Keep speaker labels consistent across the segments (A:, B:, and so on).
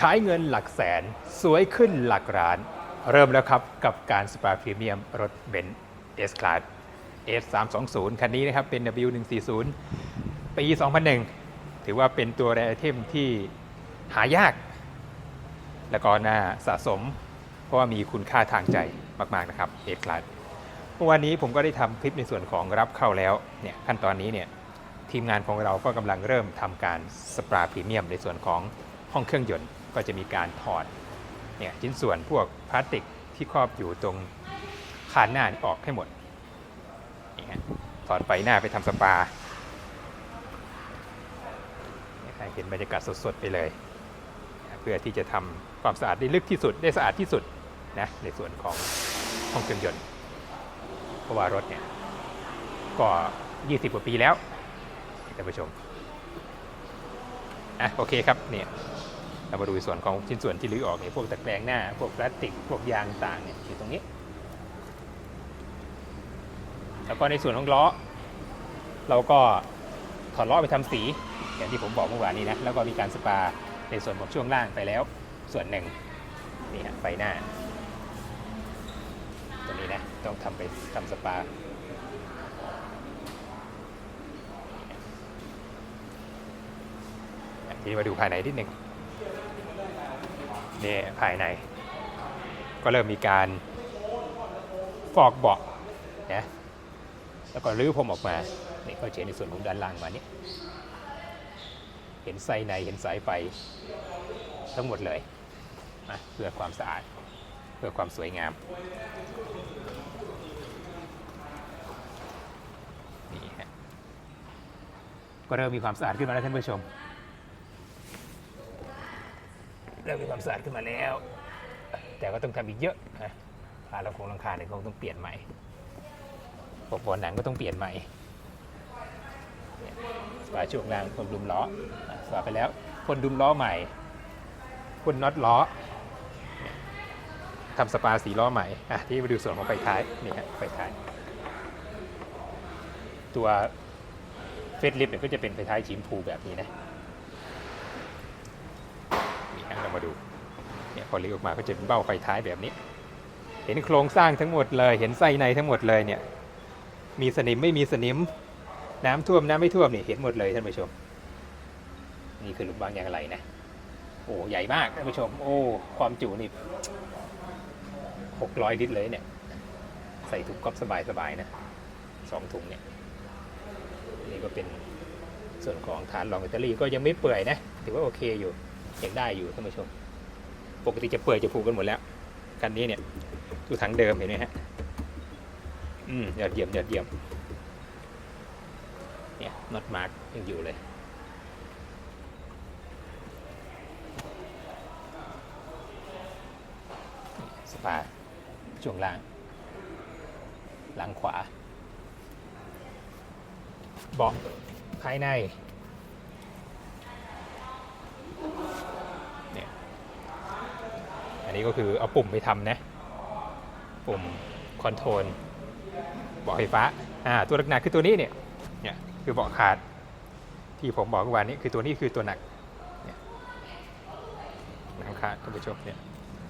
A: ใช้เงินหลักแสน สวยขึ้นหลักล้าน เริ่มแล้วครับกับการสปาพรีเมียมรถเบนซ์ S Class S 3 2 0คันนี้นะครับเป็น W 1 4 0ปี 2001 ถือว่าเป็นตัวแรไอเทมที่หายาก แล้วก็น่าสะสม เพราะว่ามีคุณค่าทางใจมาก ๆ นะครับ S Class เมื่อวานนี้ผมก็ได้ทำคลิปในส่วนของรับเข้าแล้วเนี่ยขั้นตอนนี้เนี่ยทีมงานของเราก็กำลังเริ่มทำการสปาพรีเมียมในส่วนของ ห้องเครื่องยนต์ก็จะมีการถอดเนี่ยชิ้นส่วนพวกพลาสติกที่ครอบอยู่ตรงคานหน้าออกให้หมดนี่ฮะถอดไฟหน้าไปทำสปาให้เห็นบรรยากาศสดๆไปเลย เพื่อที่จะทำความสะอาดได้ลึกที่สุดได้สะอาดที่สุดนะในส่วนของห้องเครื่องยนต์เพราะว่ารถเนี่ยก็ 20 กว่าปีแล้วท่านผู้ชม อะโอเคครับเนี่ยเรามาดูส่วนของชิ้นส่วนที่รื้อออกเนี่ยพวกตะแกรงหน้า พวกพลาสติก พวกยางต่างเนี่ยอยู่ตรงนี้ แล้วก็ในส่วนของล้อ เราก็ถอดล้อไปทำสี อย่างที่ผมบอกเมื่อวานนี้นะแล้วก็มีการสปาในส่วนของช่วงล่างไปแล้ว ส่วนหนึ่งนี่ฮะไฟหน้า ตัวนี้นะต้องทำไปทำสปา ทีนี้มาดูภายในนิดหนึ่งนี่ภายใน ก็เริ่มมีการฟอกเบาะนะแล้วก็รื้อผมออกมานี่ก็เห็นในส่วนของด้านล่างมานี่เห็นไส้ในเห็นสายไฟทั้งหมดเลยนะเพื่อความสะอาดเพื่อความสวยงามนี่ฮะก็เริ่มมีความสะอาดขึ้นมาแล้วท่านผู้ชม เริ่มมีความสะอาดขึ้นมาแล้ว แต่ก็ต้องทำอีกเยอะนะพาเราคงลังคาเนี่ยคงต้องเปลี่ยนใหม่ปกบอลหนังก็ต้องเปลี่ยนใหม่เนี่ยสปาช่วงล่างคนดุมล้ออะสปาไปแล้วคนดุมล้อใหม่คนน็อตล้อทำสปาสีล้อใหม่อะที่มาดูส่วนของไฟท้ายนี่ฮะไฟท้าย ตัวเฟสลิฟเนี่ยก็จะเป็นไฟท้ายชิมพูแบบนี้นะ นะเรามาดูเนี่ยพอลิออกมาก็จะเป็นเบ้าไฟท้ายแบบนี้ เห็นโครงสร้างทั้งหมดเลย เห็นไส้ในทั้งหมดเลยเนี่ยมีสนิมไม่มีสนิม น้ำท่วมน้ำไม่ท่วมนี่เห็นหมดเลยท่านผู้ชม นี่คือหลุมบางยางอะไรนะโอ้ใหญ่มากท่านผู้ชม โอ้ความจุนี่หกร้อยลิตรเลยเนี่ย ใส่ถุงก๊อฟสบายๆนะสองถุงเนี่ยนี่ก็เป็นส่วนของฐานรองแบตเตอรี่ก็ยังไม่เปื่อยนะ ถือว่าโอเคอยู่ ยังได้อยู่ท่านผู้ชม ปกติจะเปื่อยจะผูกกันหมดแล้วคันนี้เนี่ยดูถังเดิมเห็นไหมฮะอืมยอดเยี่ยมยอดเยี่ยมเนี่ยน็อตมาร์กยังอยู่เลยสปาช่วงล่างหลังขวา เบาะภายในเนี่ย อันนี้ก็คือเอาปุ่มไปทำนะ ปุ่มคอนโทรลเบาะไฟฟ้าอ่าตัวหนักๆคือตัวนี้เนี่ยเนี่ยคือเบาะขาดที่ผมบอกเมื่อวานนี้คือตัวนี้คือตัวหนักเนี่ยหนังขาดท่านผู้ชมเนี่ย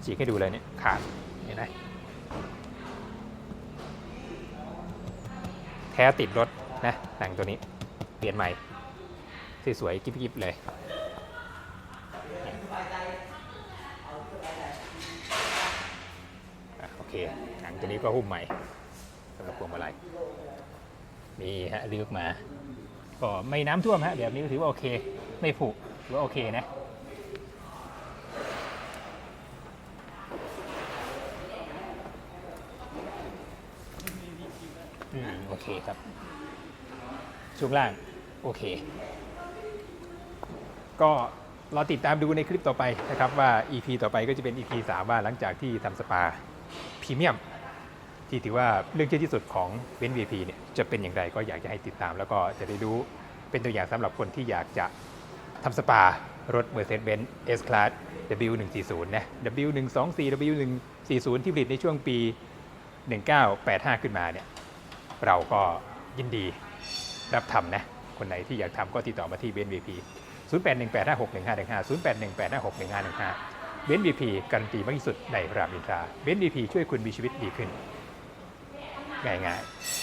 A: ฉีกให้ดูเลยเนี่ยขาดเห็นไหมแท้ติดรถนะหนังตัวนี้เปลี่ยนใหม่สวยๆกิ๊บๆเลย อะโอ เคหนังตัวนี้ก็หุ้มใหม่สำหรับพวงมาลัยมีฮะลือกมา ก็ไม่น้ำท่วมฮะแบบนี้ถือว่าโอเค ไม่ผุถือว่าโอเคนะอืมโอเคครับ ช่วงล่างโอเค ก็รอติดตามดูในคลิปต่อไปนะครับว่า EP ต่อไปก็จะเป็น EP 3 ว่าหลังจากที่ทำสปา รีเมียมที่ถือว่าเรื่องเชื่อที่สุดของเบน VP เนี่ยจะเป็นอย่างไรก็อยากจะให้ติดตาม แล้วก็จะได้รู้เป็นตัวอย่างสำหรับคนที่อยากจะทำสปารถ Mercedes-Benz S-Class W140 นะ W124 W140 ที่ผลิตในช่วงปี 1985 ขึ้นมาเนี่ยเราก็ยินดีรับทำนะ คนไหนที่อยากทำก็ติดต่อมาที่เบน VP 0818561515 0818561515 เบนซ์บีพีการันตีมากที่สุดในรามอินทราเบนซ์บีพีช่วยคุณมีชีวิตดีขึ้น ง่ายๆ